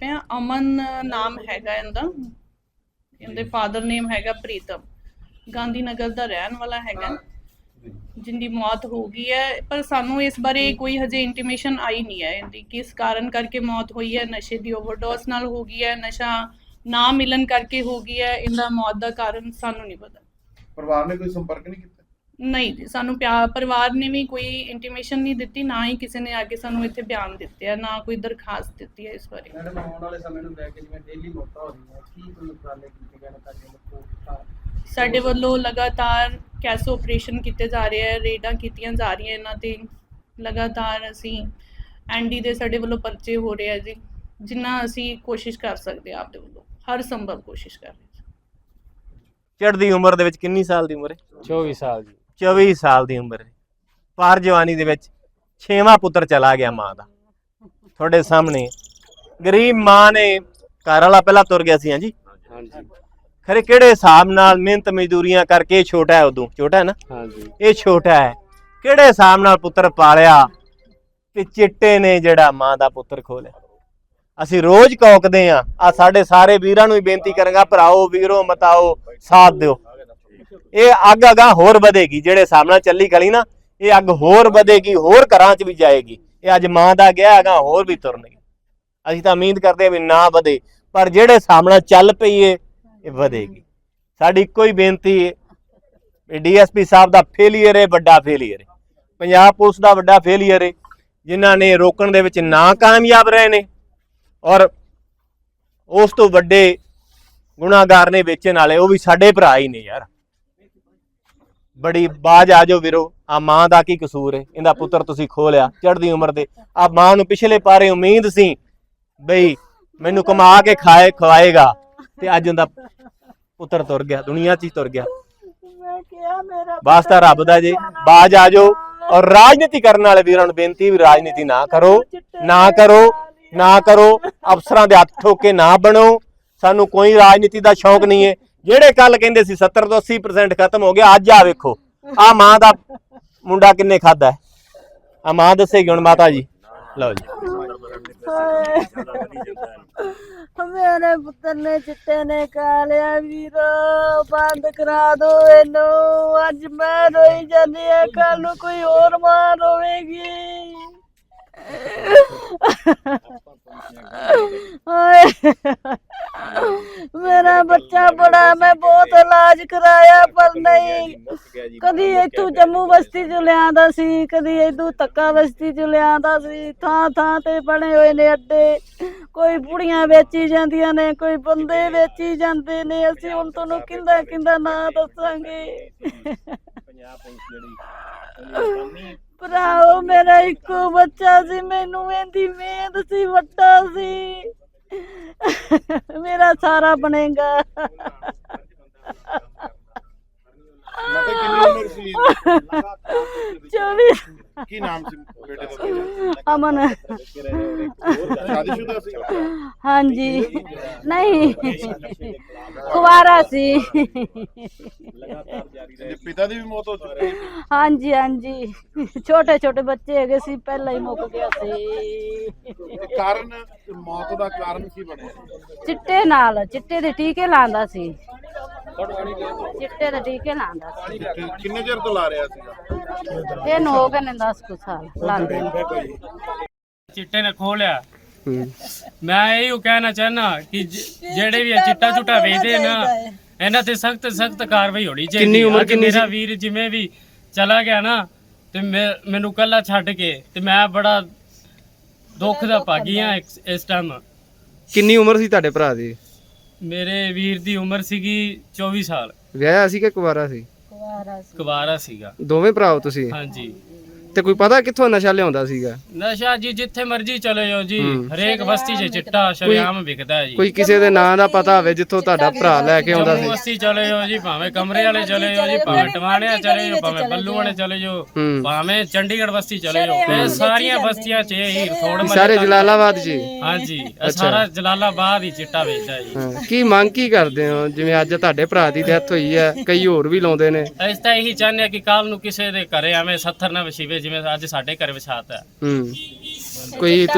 ਪਏ ਆ ਅਮਨ ਨਾਮ ਹੈਗਾ ਇਹਦਾ। ਇਹਦੇ ਫਾਦਰ ਨੇਮ ਹੈਗਾ ਪ੍ਰੀਤਮ। ਗਾਂਧੀ ਨਗਰ ਦਾ ਰਹਿਣ ਵਾਲਾ ਹੈਗਾ। ਜਿੰਦੀ ਮੌਤ ਹੋ ਗਈ ਹੈ। ਪਰ ਸਾਨੂੰ ਇਸ ਬਾਰੇ ਕੋਈ ਹਜੇ ਇੰਟੀਮੇਸ਼ਨ ਆਈ ਨਹੀਂ ਹੈ ਇਹਦੀ ਕਿਸ ਕਾਰਨ ਕਰਕੇ ਮੌਤ ਹੋਈ ਹੈ। ਨਸ਼ੇ ਦੀ ਓਵਰਡੋਸ ਨਾਲ ਹੋ ਗਈ ਹੈ। ਨਸ਼ਾ ਨਾ ਮਿਲਣ ਕਰਕੇ ਹੋ ਗਈ ਹੈ। ਇਹਦਾ ਮੌਤ ਦਾ ਕਾਰਨ ਸਾਨੂੰ ਨਹੀਂ ਪਤਾ। ਪਰਿਵਾਰ ਨੇ ਕੋਈ ਸੰਪਰਕ ਨਹੀਂ ਕੀਤਾ? ਨਹੀਂ ਜੀ, ਸਾਨੂੰ ਪਿਆ ਪਰਿਵਾਰ ਨੇ ਵੀ ਕੋਈ ਇੰਟੀਮੇਸ਼ਨ ਨਹੀਂ ਦਿੱਤੀ ਨਾ ਹੀ ਕਿਸੇ ਨੇ ਆ ਕੇ ਸਾਨੂੰ ਇੱਥੇ ਬਿਆਨ ਦਿੱਤੇ ਆ ਨਾ ਕੋਈ ਦਰਖਾਸਤ ਦਿੱਤੀ ਹੈ ਇਸ ਬਾਰੇ। ਮੈਡਮ ਆਉਣ ਵਾਲੇ ਸਮੇਂ ਨੂੰ ਲੈ ਕੇ ਜਿਵੇਂ ਡੇਲੀ ਮੌਤਾਂ ਹੋ ਰਹੀਆਂ ਕੀ ਕੋਈ ਉਪਰਾਲੇ ਕੀਤੇ ਗਏ ਨੇ ਤਾਂ ਕਿ ਸਾਡੇ ਵੱਲੋਂ ਲਗਾਤਾਰ ਕੈਸ ਆਪਰੇਸ਼ਨ ਕੀਤੇ ਜਾ ਰਹੇ ਆ ਰੇਡਾਂ ਕੀਤੀਆਂ ਜਾ ਰਹੀਆਂ ਇਹਨਾਂ ਤੇ ਲਗਾਤਾਰ ਅਸੀਂ ਐਨਡੀ ਦੇ ਸਾਡੇ ਵੱਲੋਂ ਪਰਚੇ ਹੋ ਰਹੇ ਆ ਜੀ ਜਿੰਨਾ ਅਸੀਂ ਕੋਸ਼ਿਸ਼ ਕਰ ਸਕਦੇ ਆ ਆਪਦੇ ਵੱਲੋਂ ਹਰ ਸੰਭਵ ਕੋਸ਼ਿਸ਼ ਕਰ ਰਹੇ ਹਾਂ। ਚੜ੍ਹਦੀ ਉਮਰ ਦੇ ਵਿੱਚ ਕਿੰਨੀ ਸਾਲ ਦੀ ਉਮਰ ਹੈ? 24 ਸਾਲ ਜੀ। 24 ਸਾਲ ਦੀ ਉਮਰ ਪਾਰ ਜਵਾਨੀ ਦੇ ਵਿੱਚ ਛੇਵਾਂ ਪੁੱਤਰ ਚਲਾ ਗਿਆ ਮਾਂ ਦਾ। ਤੁਹਾਡੇ ਸਾਹਮਣੇ ਗਰੀਬ ਮਾਂ ਨੇ ਘਰ ਵਾਲਾ ਪਹਿਲਾਂ ਤੁਰ ਗਿਆ ਸੀ ਹਾਂਜੀ? ਹਾਂਜੀ। ਖਰੇ ਕਿਹੜੇ ਹਿਸਾਬ ਨਾਲ ਮਿਹਨਤ ਮਜ਼ਦੂਰੀਆਂ ਕਰਕੇ ਛੋਟਾ ਹੈ ਉਦੋਂ? ਛੋਟਾ ਹੈ ਨਾ? ਹਾਂਜੀ। ਇਹ ਛੋਟਾ ਹੈ। ਕਿਹੜੇ ਹਿਸਾਬ ਨਾਲ ਪੁੱਤਰ ਪਾਲਿਆ ਤੇ ਚਿੱਟੇ ਨੇ ਜਿਹੜਾ ਮਾਂ ਦਾ ਪੁੱਤਰ ਖੋਲਿਆ? ਅਸੀਂ ਰੋਜ਼ ਕੌਕਦੇ ਆ ਆ ਸਾਡੇ ਸਾਰੇ ਵੀਰਾਂ ਨੂੰ ਹੀ ਬੇਨਤੀ ਕਰਾਂਗਾ ਭਰਾਓ ਵੀਰੋ ਮਤਾਓ ਸਾਥ ਦਿਓ। ਇਹ ਅੱਗ ਅਗਾ ਹੋਰ ਵਧੇਗੀ, ਜਿਹੜੇ ਹਿਸਾਬ ਚੱਲੀ ਗਲੀ ਨਾ, ਇਹ ਅੱਗ ਹੋਰ ਵਧੇਗੀ, ਹੋਰ ਘਰਾਂ 'ਚ ਵੀ ਜਾਏਗੀ। ਇਹ ਅੱਜ ਮਾਂ ਦਾ ਗਿਆ ਅਗਾ ਹੋਰ ਵੀ ਤੁਰਨਗੇ। ਅਸੀਂ ਤਾਂ ਉਮੀਦ ਕਰਦੇ ਆ ਵੀ ਨਾ ਵਧੇ, ਪਰ ਜਿਹੜੇ ਹਿਸਾਬ ਚੱਲ ਪਈ ਏ, ਇਹ ਵਧੇਗੀ। ਸਾਡੀ ਇੱਕੋ ਹੀ ਬੇਨਤੀ ਹੈ ਡੀਐਸਪੀ ਸਾਹਿਬ ਦਾ ਫੇਲੀਅਰ ਏ, ਵੱਡਾ ਫੇਲੀਅਰ ਹੈ ਪੰਜਾਬ ਪੁਲਿਸ ਦਾ ਵੱਡਾ ਫੇਲੀਅਰ ਏ, ਜਿਨ੍ਹਾਂ ਨੇ ਰੋਕਣ ਦੇ ਵਿੱਚ ਨਾ ਕਾਮਯਾਬ ਰਹੇ ਨੇ, ਔਰ ਉਸ ਤੋਂ ਵੱਡੇ ਗੁਨਾਹਗਾਰ ਨੇ ਵੇਚਣ ਵਾਲੇ, ਉਹ ਵੀ ਸਾਡੇ ਭਰਾ ਹੀ ਨੇ ਯਾਰ। ਬੜੀ ਬਾਜ ਆ ਜਾਓ ਵੀਰੋ। ਆ ਮਾਂ ਦਾ ਕੀ ਕਸੂਰ ਹੈ ਇਹਦਾ ਪੁੱਤਰ ਤੁਸੀਂ ਖੋ ਲਿਆ ਚੜ੍ਹਦੀ ਉਮਰ ਦੇ। ਆ ਮਾਂ ਨੂੰ ਪਿਛਲੇ ਪਾਰੇ ਉਮੀਦ ਸੀ ਬਈ ਮੈਨੂੰ ਕਮਾ ਕੇ ਖਾਏ ਖਵਾਏਗਾ ਤੇ ਅੱਜ ਉਹਦਾ ਪੁੱਤਰ ਤੁਰ ਗਿਆ ਦੁਨੀਆ 'ਚ ਹੀ ਤੁਰ ਗਿਆ। ਮੈਂ ਕਿਹਾ ਮੇਰਾ ਵਾਸਤਾ ਰੱਬ ਦਾ ਜੀ। ਬਾਜ ਆ ਜਾਓ ਔਰ ਰਾਜਨੀਤੀ ਕਰਨ ਵਾਲੇ ਵੀਰਾਂ ਨੂੰ ਬੇਨਤੀ ਵੀ ਰਾਜਨੀਤੀ ਨਾ ਕਰੋ ਨਾ ਕਰੋ ਨਾ ਕਰੋ। ਅਫਸਰਾਂ ਦੇ ਹੱਥ ਠੋਕ ਕੇ ਨਾ ਬਣੋ। ਸਾਨੂੰ ਕੋਈ ਰਾਜਨੀਤੀ ਦਾ ਸ਼ੌਕ ਨਹੀਂ ਹੈ ਜਿਹੜੇ ਕੱਲ ਕਹਿੰਦੇ ਸੀ 70 ਤੋਂ 80% ਖਤਮ ਹੋ ਗਿਆ, ਅੱਜ ਆ ਵੇਖੋ। ਆ ਮਾਂ ਦਾ ਮੁੰਡਾ ਕਿੰਨੇ ਖਾਦਾ ਆ ਮਾਂ ਦੱਸੇਗੀ ਹੁਣ ਮਾਤਾ ਜੀ। ਲਓ ਜੀ। ਮੇਰੇ ਪੁੱਤਰ ਨੇ ਚਿੱਟੇ ਨੇ ਖਾ ਵੀਰੋ, ਬੰਦ ਕਰਾ ਦੋ ਇਹਨੂੰ। ਅੱਜ ਮੈਂ ਰੋਈ ਜਾਂਦੀ ਆ ਕੱਲ ਨੂੰ ਕੋਈ ਹੋਰ ਮਾਂ ਰੋਵੇਗੀ। ਹਾਏ। ਮੇਰਾ ਬੱਚਾ ਬੜਾ, ਮੈਂ ਬਹੁਤ ਇਲਾਜ ਕਰਾਇਆ, ਪਰ ਨਹੀਂ। ਕਦੀ ਇੱਥੋਂ ਜੰਮੂ ਬਸਤੀ ਚ ਲਿਆਂਦਾ ਸੀ, ਕਦੀ ਇੱਥੋਂ ਤੱਕਾ ਬਸਤੀ ਚ ਲਿਆਂਦਾ ਸੀ। ਥਾਂ ਥਾਂ ਤੇ ਬਣੇ ਹੋਏ ਨੇ ਅੱਡੇ। ਕੋਈ ਬੁੜੀਆਂ ਵੇਚੀ ਜਾਂਦੀਆਂ ਨੇ, ਕੋਈ ਬੰਦੇ ਵੇਚੀ ਜਾਂਦੇ ਨੇ। ਅਸੀਂ ਹੁਣ ਤੁਹਾਨੂੰ ਕਿੰਦਾ ਕਿੰਦਾ ਨਾਂ ਦੱਸਾਂਗੇ। ਭਰਾਓ, ਮੇਰਾ ਇੱਕੋ ਬੱਚਾ ਸੀ, ਮੈਨੂੰ ਇਹਦੀ ਮਿਹਨਤ ਸੀ, ਵੱਡਾ ਸੀ। ਮੇਰਾ ਸਾਰਾ ਬਣੇਗਾ। ਮਤੇ ਕਿੰਨੀ ਉਮਰ ਸੀ। 24 ਕੀ ਨਾਮ ਸੀ ਬੇਟੇ ਦਾ? ਅਮਨ। ਸ਼ਾਦੀशुदा ਸੀ। ਹਾਂਜੀ। ਨਹੀਂ। ਕੁਵਾਰਾ ਸੀ। ਇਹਦੇ ਪਿਤਾ ਦੀ ਵੀ ਮੌਤ ਹੋ ਚੁੱਕੀ ਹਾਂਜੀ ਹਾਂਜੀ। ਛੋਟੇ ਛੋਟੇ ਬੱਚੇ ਹੈਗੇ ਸੀ ਪਹਿਲਾਂ ਹੀ ਮੁੱਕ ਗਿਆ ਸੀ। ਕਾਰਨ ਮੌਤ ਦਾ ਕਾਰਨ ਕੀ ਬਣਿਆ? ਚਿੱਟੇ ਨਾਲ ਚਿੱਟੇ ਦੇ ਟੀਕੇ ਲਾਉਂਦਾ ਸੀ। ਚਿੱਟੇ ਦੇ ਟੀਕੇ ਲਾਉਂਦਾ ਸੀ। ਕਿੰਨੇ ਚਿਰ ਤੋਂ ਲਾ ਰਿਹਾ ਸੀਗਾ? ਇਹ ਹੋ ਗਏ ਨੇ 10 ਕੁ ਸਾਲ ਲਾਉਂਦੇ ਨੂੰ। ਚਿੱਟੇ ਨੇ ਖੋਲਿਆ ਮੈਂ ਇਹੋ ਕਹਿਣਾ ਚਾਹਨਾ ਕਿ ਜ- ਜਿਹੜੇ ਵੀ ਇਹ ਚਿੱਟਾ ਝੁੱਟਾ ਵੇਚਦੇ ਨਾ ਇਹਨਾਂ ਤੇ ਸਖਤ ਸਖਤ ਕਾਰਵਾਈ ਹੋਣੀ ਚਾਹੀਦੀ ਕਿੰਨੀ ਉਮਰ ਕਿੰਨੀ ਮੇਰਾ ਵੀਰ ਜਿਵੇਂ ਵੀ ਚਲਾ ਗਿਆ ਨਾ ਤੇ ਮੈਂ- ਮੈਨੂੰ ਕੱਲਾ ਛੱਡ ਕੇ ਤੇ ਮੈਂ ਬੜਾ ਦੁੱਖ ਦਾ ਭਾਗੀ ਆ ਇਸ- ਇਸ ਟਾਈਮ ਕਿੰਨੀ ਉਮਰ ਸੀ ਤੁਹਾਡੇ ਭਰਾ ਦੀ? ਮੇਰੇ ਵੀਰ ਦੀ ਉਮਰ ਸੀਗੀ 24 ਸਾਲ। ਵਿਆਹਿਆ ਸੀ ਕਿ ਕੁਵਾਰਾ ਸੀ। ਕੁਵਾਰਾ ਸੀਗਾ। ਦੋਵੇਂ ਭਰਾ ਹੋ ਤੁਸੀਂ? ਹਾਂਜੀ। ਤੇ ਕੋਈ ਪਤਾ ਕਿੱਥੋਂ ਨਸ਼ਾ ਲਿਆਉਂਦਾ ਸੀਗਾ? ਨਸ਼ਾ ਜੀ ਜਿੱਥੇ ਮਰਜ਼ੀ ਚਲੇ ਜਾਓ ਜੀ। ਹਰੇਕ ਬਸਤੀ 'ਚ ਚਿੱਟਾ ਸ਼ਰਿਆਮ ਵਿਕਦਾ ਹੈ ਜੀ। ਕੋਈ ਕਿਸੇ ਦੇ ਨਾਂ ਦਾ ਪਤਾ ਹੋਵੇ ਜਿੱਥੋਂ ਤੁਹਾਡਾ ਭਰਾ ਲੈ ਕੇ ਆਉਂਦਾ ਸੀ। ਬਸਤੀ ਚਲੇ ਜਾਓ ਜੀ ਭਾਵੇਂ ਕਮਰੇ ਵਾਲੇ ਚਲੇ ਜਾਓ ਜੀ ਭਾਵੇਂ ਟਵਾਣਿਆਂ ਚਲੇ ਜਾਓ ਭਾਵੇਂ ਬੱਲੂ ਵਾਲੇ ਚਲੇ ਜਾਓ ਭਾਵੇਂ ਚੰਡੀਗੜ੍ਹ ਬਸਤੀ ਚਲੇ ਜਾਓ ਇਹ ਸਾਰੀਆਂ ਬਸਤੀਆਂ 'ਚ ਇਹ ਹੀ ਥੋੜ ਇਹ ਸਾਰੇ ਜਲਾਲਾਬਾਦ ਜੀ। ਹਾਂਜੀ ਸਾਰਾ ਜਲਾਲਾਬਾਦ ਹੀ ਚਿੱਟਾ ਵੇਚਦਾ ਜੀ। ਕੀ ਮੰਗ ਕੀ ਕਰਦੇ ਹੋ? ਜਿਵੇਂ ਅੱਜ ਤੁਹਾਡੇ ਭਰਾ ਦੀ ਡੈਥ ਹੋਈ ਹੈ ਕਈ ਹੋਰ ਵੀ ਲਾਉਂਦੇ ਨੇ। ਇਸ ਤਾਂ ਇਹੀ ਚਾਹੁੰਦੇ ਹਾਂ ਕਿ ਕੱਲ ਨੂੰ ਕਿਸੇ ਦੇ ਘਰੇ ਐਵੇਂ ਸੱਥਰ ਨਾ ਵਸੀਵੇ ਜਿਵੇਂ ਅੱਜ ਸਾਡੇ ਘਰੇ ਵਿਛਾਤਾ। ਹੂੰ। ਕੋਈ